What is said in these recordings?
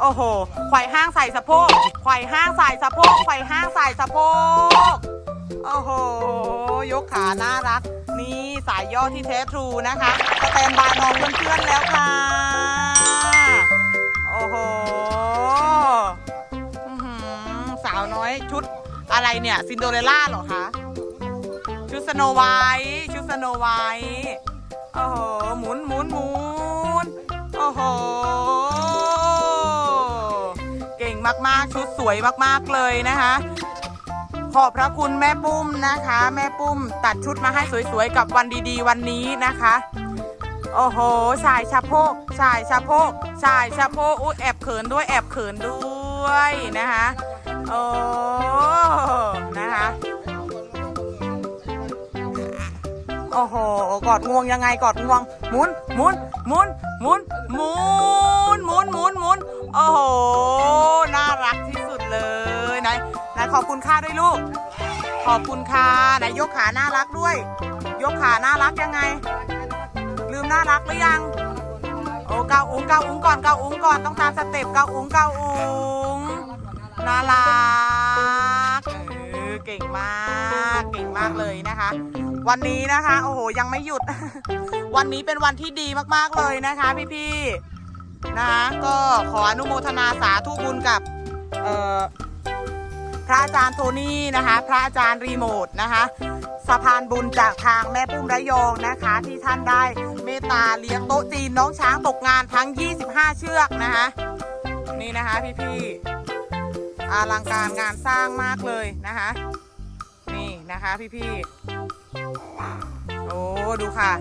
โอ้โหไขว่ห้างใส่สะโพกไขว่ห้างใส่สะโพกไขว่ห้างใส่สะโพกโอ้โห ยกขาน่ารัก นี่สายย่อที่เทสทรูนะคะสแตนบายมองเพื่อนๆแล้วค่ะ โอ้โหสาวน้อยชุดอะไรเนี่ย ซินโดเรล่าเหรอคะ ชุดสโนไวท์ชุดสโนไวท์โอ้โห หมุนหมุนหมุน สวยมากๆเลยนะคะ ขอบพระคุณแม่ปุ้มนะคะ แม่ปุ้มตัดชุดมาให้สวยๆกับวันดีๆ วันนี้นะคะ โอ้โหชายชะโพกชายชะโพกชายชะโพกอุ้ยแอบเขินด้วยแอบเขินด้วยนะคะโอ้นะคะโอ้โห กอดงวงยังไงกอดงวงหมุนหมุนหมุนหมุนหมุนหมุนหมุนหมุนโอ้โห น่ารัก เลยไหนไหนขอบคุณค่าด้วยลูก ขอบคุณค่ะไหนยกขาน่ารักด้วย ยกขาน่ารักยังไง ลืมน่ารักหรือยังโอ้เกาอุ้งเกาอุ้งก่อนเกาอุ้งก่อนต้องตามสเต็ปเกาอุ้งเกาอุ้งน่ารักเออเก่งมากเก่งมากเลยนะคะ วันนี้นะคะ โอ้โหยังไม่หยุด วันนี้เป็นวันที่ดีมากๆเลยนะคะ พี่ๆนะคะก็ขออนุโมทนาสาธุบุญกับ พระอาจารย์โทนี่นะคะ พระอาจารย์รีโมทนะคะสะพานบุญจากทางแม่ปุ้มระยองนะคะ ที่ท่านได้เมตตาเลี้ยงโต๊ะจีนน้องช้างตกงานทั้ง 25 เชือกนะคะ นี่นะคะพี่ๆอลังการงานสร้างมากเลยนะคะ นี่นะคะพี่ๆโอ้ดูค่ะ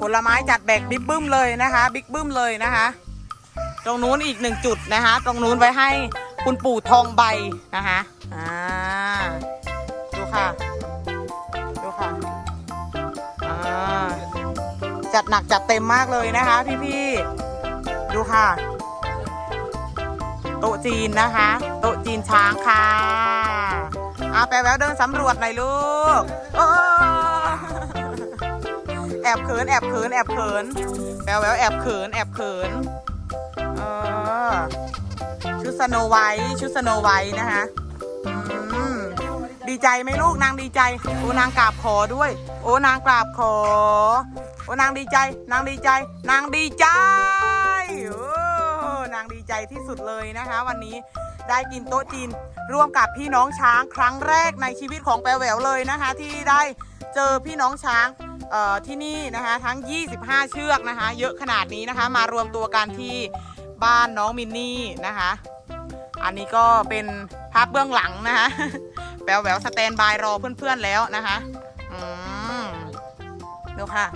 ผลไม้จัดแบกบิ๊กบึ้มเลยนะคะ บิ๊กบึ้มเลยนะคะ ตรงนู้นอีกหนึ่งจุดนะคะ ตรงนู้นไว้ให้ คุณปู่ทองใบนะคะอ่าดูค่ะ ดูค่ะอ่าจัดหนักจัดเต็มมากเลยนะคะ พี่ๆดูค่ะ โต๊ะจีนนะคะ โต๊ะจีนช้างค่ะอาแปลแววเดินสำรวจหน่อยลูกโอ้แอบเขินแอบเขินแอบเขินแปลแววแอบเขินแอบเขินเออ ชุดสโนไวท์ชุดสโนไวท์นะคะอืมดีใจไหมลูกนางดีใจ โอ้นางกราบขอด้วย โอ้นางกราบขอ โอ้นางดีใจ นางดีใจ นางดีใจโอ้นางดีใจที่สุดเลยนะคะ วันนี้ได้กินโต๊ะจีนร่วมกับพี่น้องช้างครั้งแรกในชีวิตของแปลแหววเลยนะคะ ที่ได้เจอพี่น้องช้างที่นี่นะคะทั้ง 25 เชือกนะคะ เยอะขนาดนี้นะคะ มารวมตัวกันที่บ้านน้องมินนี่นะคะ อันนี้ก็เป็นภาพเบื้องหลังนะคะแปลแหววสแตนบายรอเพื่อนๆแล้วนะคะอืมดูค่ะ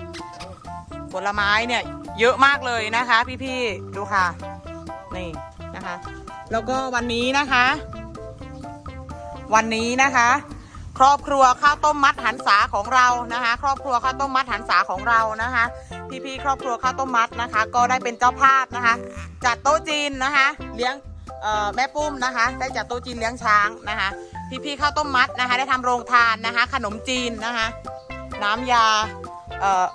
ผลไม้เนี่ยเยอะมากเลยนะคะ พี่ๆดูค่ะ นี่นะคะ แล้วก็วันนี้นะคะ วันนี้นะคะครอบครัวข้าวต้มมัดหันษาของเรานะคะ ครอบครัวข้าวต้มมัดหันษาของเรานะคะ พี่ๆครอบครัวข้าวต้มมัดนะคะ ก็ได้เป็นเจ้าภาพนะคะ จัดโต๊ะจีนนะคะ เลี้ยง แม่ปุ้มนะคะ ได้จัดโต๊ะจีนเลี้ยงช้างนะคะ พี่ๆข้าวต้มมัดนะคะ ได้ทำโรงทานนะคะ ขนมจีนนะคะ น้ำยา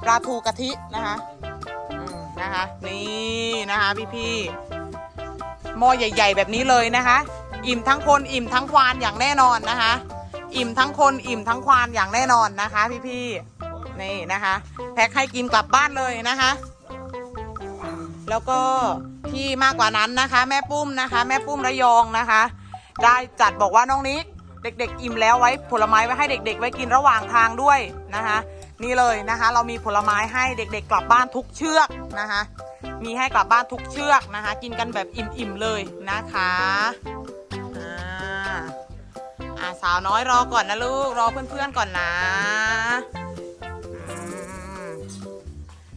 ปลาทูกะทินะคะนะคะ นี่นะคะพี่ๆหม้อใหญ่ ๆ แบบนี้เลยนะคะ อิ่มทั้งคนอิ่มทั้งควานอย่างแน่นอนนะคะ อิ่มทั้งคนอิ่มทั้งควานอย่างแน่นอนนะคะ พี่ๆนี่นะคะ แพ็คให้กินกลับบ้านเลยนะคะ แล้วก็ที่มากกว่านั้นนะคะ แม่ปุ้มนะคะ แม่ปุ้มระยองนะคะ ได้จัดบอกว่าน้องนิกเด็กๆ อิ่มแล้วไว้ผลไม้ไว้ให้เด็ก ๆ ไว้กินระหว่างทางด้วยนะคะ นี่เลยนะคะ เรามีผลไม้ให้เด็ก ๆ กลับบ้านทุกเชือกนะคะ มีให้กลับบ้านทุกเชือกนะคะ กินกันแบบอิ่มๆเลยนะคะอ่าสาวน้อยรอก่อนนะลูกรอเพื่อนๆก่อนนะ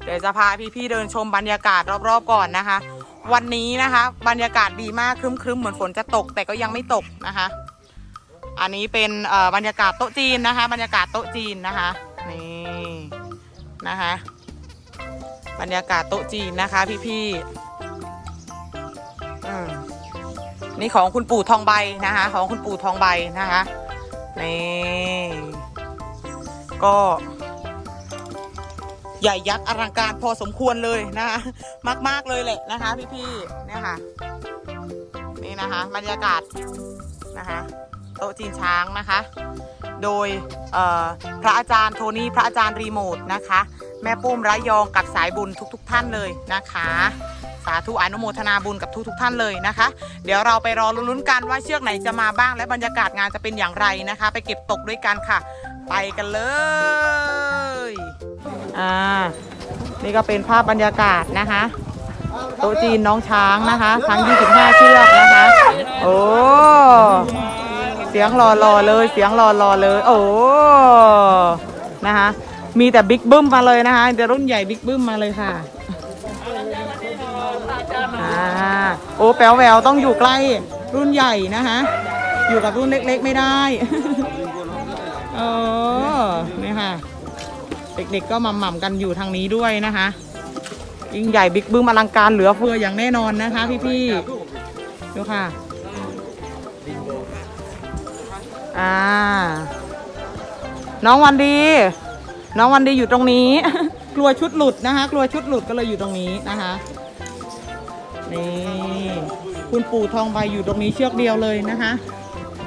ดี๋ยวจะพาพี่ๆเดินชมบรรยากาศรอบๆก่อนนะคะ วันนี้นะคะ บรรยากาศดีมากครึ้มๆเหมือนฝนจะตกแต่ก็ยังไม่ตกนะคะ อันนี้เป็นบรรยากาศโต๊ะจีนนะคะ บรรยากาศโต๊ะจีนนะคะนี่นะคะ บรรยากาศโต๊ะจีนนะคะ พี่ๆนี่ของคุณปู่ทองใบนะคะ ของคุณปู่ทองใบนะคะนี่ก็ ใหญ่ยักษ์อลังการพอสมควรเลยนะคะมาก ๆเลยแหละนะคะ พี่ๆเนี่ยค่ะ นี่นะคะบรรยากาศนะคะโต๊ะจีนช้างนะคะ โดยพระอาจารย์โทนี่พระอาจารย์รีโมทนะคะ แม่ปุ้มระยองกับสายบุญทุก ๆ ท่านเลยนะคะ สาธุอนุโมทนาบุญกับทุกๆท่านเลยนะคะ เดี๋ยวเราไปรอลุ้นๆกันว่าเชือกไหนจะมาบ้างและบรรยากาศงานจะเป็นอย่างไรนะคะ ไปเก็บตกด้วยกันค่ะ ไปกันเลย อ่า นี่ก็เป็นภาพบรรยากาศนะคะโต๊ะจีนน้องช้างนะคะทั้ง25 เชือกนะคะ โอ้ เสียงรอรอๆเลย เสียงรอรอๆเลย โอ้ นะคะ มีแต่บิ๊กบึ้มมาเลยนะคะแต่รุ่นใหญ่บิ๊กบึ้มมาเลยค่ะอ่าโอ้แป๋วแหววต้องอยู่ใกล้รุ่นใหญ่นะคะ อยู่กับรุ่นเล็กๆไม่ได้ เออนี่ค่ะ เด็กๆก็หม่ำๆกันอยู่ทางนี้ด้วยนะคะยิ่งใหญ่บิ๊กบึ้มอลังการเหลือเฟืออย่างแน่นอนนะคะ พี่ๆดูค่ะอ่า น้องวันดี น้องวันดีอยู่ตรงนี้ กลัวชุดหลุดนะคะ กลัวชุดหลุดก็เลยอยู่ตรงนี้นะคะนี่คุณปู่ทองใบอยู่ตรงนี้เชือกเดียวเลยนะคะ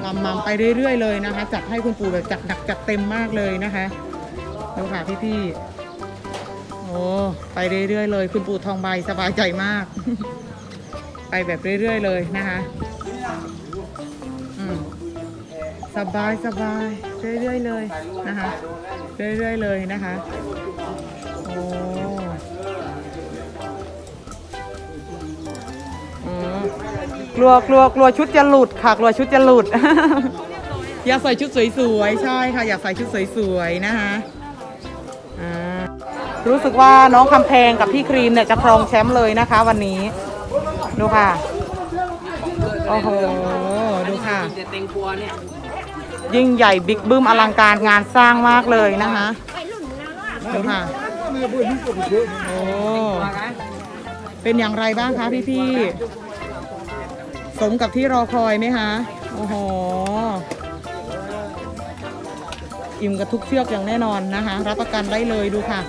ลำมังไปเรื่อยๆเลยนะคะ จัดให้คุณปู่แบบจัดหนักจัดเต็มมากเลยนะคะ ดูค่ะพี่ๆ โอ้ ไปเรื่อยๆเลย คุณปู่ทองใบสบายใจมาก ไปแบบเรื่อยๆเลยนะคะอืมสบายสบายเรื่อยๆเลยนะคะ เรื่อยๆเลยนะคะ โอ้อืมกลัวกลัวกลัวชุดจะหลุดค่ะ กลัวชุดจะหลุด อยากใส่ชุดสวยๆ ใช่ค่ะ อยากใส่ชุดสวยๆ นะคะอ่า รู้สึกว่าน้องคำแพงกับพี่ครีมเนี่ยจะครองแชมป์เลยนะคะ วันนี้ ดูค่ะ โอ้โห ดูค่ะ เต็งครัวเนี่ยยิ่งใหญ่บิ๊กบึ้มอลังการงานสร้างมากเลยนะคะดูค่ะ โอ้ เป็นอย่างไรบ้างคะพี่พี่ๆสมกับที่รอคอยไหมคะ โอ้โห อิ่มกับทุกเชือกอย่างแน่นอนนะคะ รับประกันได้เลยดูค่ะ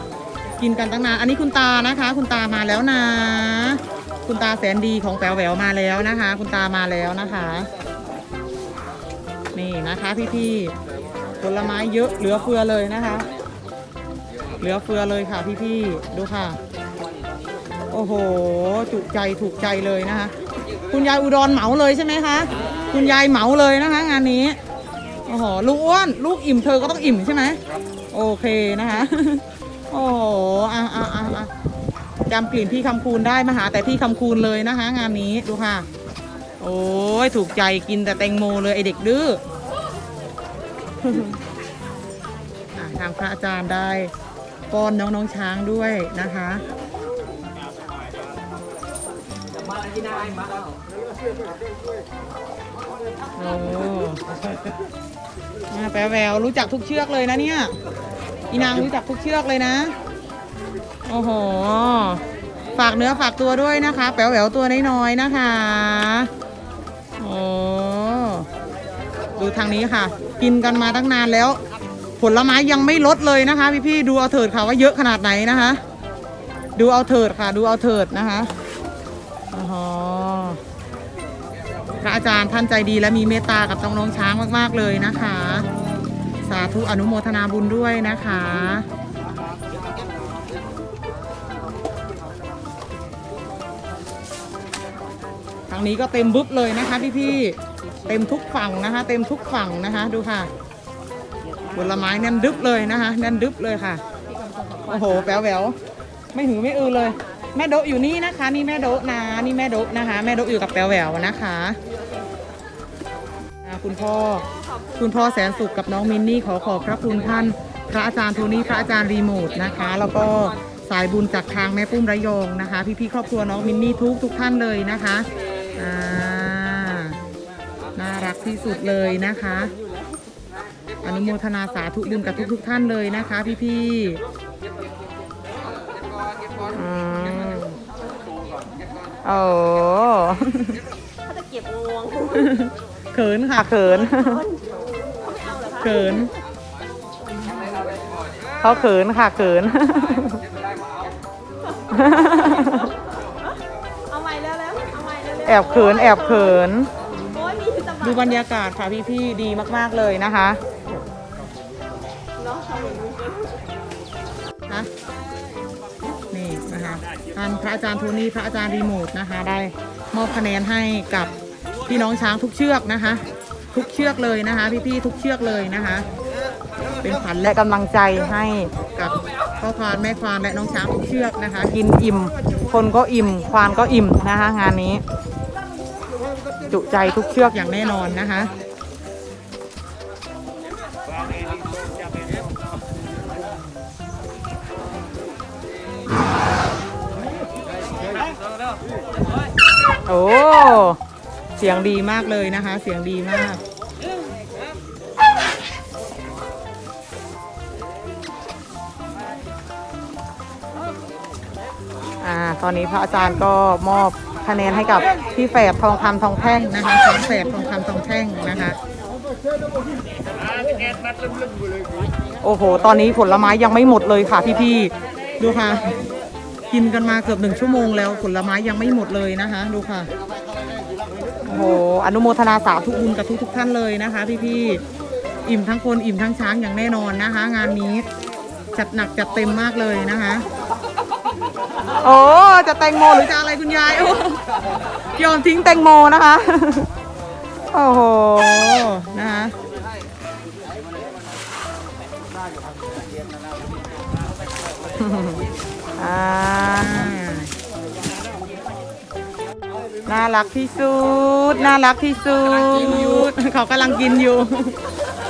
กินกันตั้งนาน อันนี้คุณตานะคะ คุณตามาแล้วนะ คุณตาแสนดีของแป๋วแหววมาแล้วนะคะ คุณตามาแล้วนะคะ นี่นะคะพี่พี่ๆผลไม้เยอะเหลือเฟือเลยนะคะ เหลือเฟือเลยค่ะพี่พี่ๆดูค่ะ โอ้โห จุใจถูกใจเลยนะคะ คุณยายอุดรเหมาเลยใช่ไหมคะ คุณยายเหมาเลยนะคะ งานนี้โอ้โหลูกอ้วนลูกอิ่มเธอก็ต้องอิ่มใช่ไหมโอเคนะคะ โอ้โหอะอะอะอะจำกลิ่นพี่คำคูณได้มาหาแต่พี่คำคูณเลยนะคะ งานนี้ดูค่ะ โอ้ยถูกใจกินแต่แตงโมเลยไอเด็กดื้ออะทางพระอาจารย์ได้ป้อนน้องน้องช้างด้วยนะคะโอ้แปลแววรู้จักทุกเชือกเลยนะเนี่ย อีนางรู้จักทุกเชือกเลยนะ โอ้โห ฝากเนื้อฝากตัวด้วยนะคะ แป๋วแหววตัวน้อยๆนะคะโอ้ดูทางนี้ค่ะ กินกันมาตั้งนานแล้ว ผลไม้ยังไม่ลดเลยนะคะ พี่ๆดูเอาเถิดค่ะว่าเยอะขนาดไหนนะคะ ดูเอาเถิดค่ะ ดูเอาเถิดนะคะอ๋อพระอาจารย์ท่านใจดีและมีเมตตากับน้องๆช้างมากๆเลยนะคะาธุอนุโมทนาบุญด้วยนะคะ ทางนี้ก็เต็มบึ๊บเลยนะคะพี่ๆ เต็มทุกฝั่งนะคะ เต็มทุกฝั่งนะคะดูค่ะ ผลไม้แน่นดึบเลยนะคะแน่นดึบเลยค่ะ โอ้โหแป๋วแหววไม่หือไม่อือเลย แม่โดะอยู่นี่นะคะ นี่แม่โดะนะนี่แม่โดะนะคะ แม่โดะอยู่กับแป๋วแหววนะคะ คุณพ่อ คุณพ่อแสนสุขกับน้องมินนี่ขอขอบพระคุณท่าน พระอาจารย์โทนี่พระอาจารย์รีโมทนะคะ แล้วก็สายบุญจากทางแม่ปุ้มระยองนะคะ พี่ๆครอบครัวน้องมินนี่ทุกทุกท่านเลยนะคะอ่าน่ารักที่สุดเลยนะคะ อนุโมทนาสาธุบุญกับทุกทุกๆท่านเลยนะคะ พี่ๆอืมโอ้ เขาจะเก็บงวง เขินค่ะเขินเขินเขาเขินค่ะเขิน เอาใหม่เร็วๆเอาใหม่เร็วๆแอบเขินแอบเขินโอ้ยมีแต่ดูบรรยากาศค่ะพี่ๆดีมาก ๆ เลยนะคะเนาะทำเหมือนมึงเกินนะนี่นะคะท่านพระอาจารย์โทนี่พระอาจารย์รีโมทนะคะ ได้มอบคะแนนให้กับ พี่น้องช้างทุกเชือกนะคะ ทุกเชือกเลยนะคะ พี่ๆทุกเชือกเลยนะคะ เป็นขวัญและกำลังใจให้กับพ่อควานแม่ควานและน้องช้างทุกเชือกนะคะ กินอิ่ม คนก็อิ่ม ควานก็อิ่มนะคะ งานนี้ จุใจทุกเชือกอย่างแน่นอนนะคะโอ้ สียงดีมากเลยนะคะ เสียงดีมาก อ่า ตอนนี้พระอาจารย์ก็มอบคะแนนให้กับพี่แฝดทองคำทองแท่งนะคะสองแฝดทองคำทองแท่งนะคะ โอ้โห ตอนนี้ผลไม้ยังไม่หมดเลยค่ะพี่ๆ ดูค่ะ กินกันมาเกือบหนึ่งชั่วโมงแล้วผลไม้ยังไม่หมดเลยนะคะ ดูค่ะ อ้โหอนุโมทนาสาธุบุญกับทุกทุกท่านเลยนะคะ พี่ๆอิ่มทั้งคนอิ่มทั้งช้างอย่างแน่นอนนะคะ งานนี้จัดหนักจัดเต็มมากเลยนะคะ โอ้จะแตงโมหรือจะอะไรคุณยายโอ้ยอมทิ้งแตงโมนะคะ โอ้โหนะคะอ่า น่ารักที่สุด น่ารักที่สุด เขากำลังกินอยู่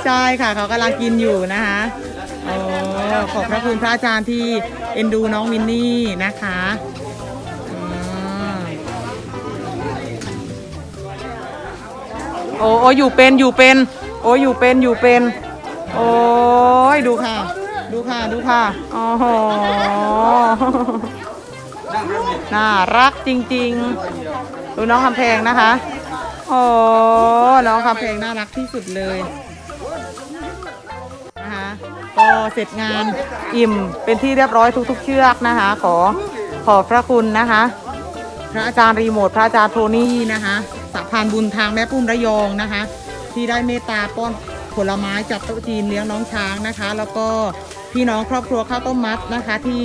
ใช่ค่ะ เขากำลังกินอยู่นะคะโอ้ขอบพระคุณพระอาจารย์ที่เอ็นดูน้องมินนี่นะคะอืมโอ้โอ้อยู่เป็นอยู่เป็น โอ้อยู่เป็นอยู่เป็น โอ้ยดูค่ะ ดูค่ะดูค่ะโอ้โหน่ารักจริง ๆ ดูน้องคำแพงนะคะโอ้น้องคำแพงน่ารักที่สุดเลยนะคะก็เสร็จงานอิ่มเป็นที่เรียบร้อยทุก ๆ เชือกนะคะ ขอขอบพระคุณนะคะ พระอาจารย์รีโมทพระอาจารย์โทนี่นะคะสะพานบุญทางแม่ปุ้มระยองนะคะ ที่ได้เมตตาป้อนผลไม้จัดโต๊ะจีนเลี้ยงน้องช้างนะคะ แล้วก็พี่น้องครอบครัวข้าวต้มมัดนะคะ ที่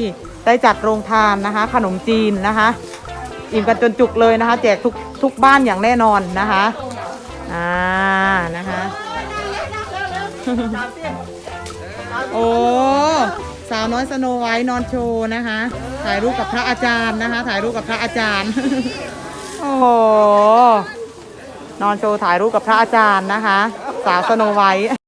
ได้จัดโรงทานนะคะ ขนมจีนนะคะ อิ่มกันจนจุกเลยนะคะ แจกทุกทุกบ้านอย่างแน่นอนนะคะอ่านะคะโอ้สาวน้อยสโนไวท์นอนโชว์นะคะ ถ่ายรูปกับพระอาจารย์นะคะ ถ่ายรูปกับพระอาจารย์โอ้โหนอนโชว์ถ่ายรูปกับพระอาจารย์นะคะ สาวสโนไวท์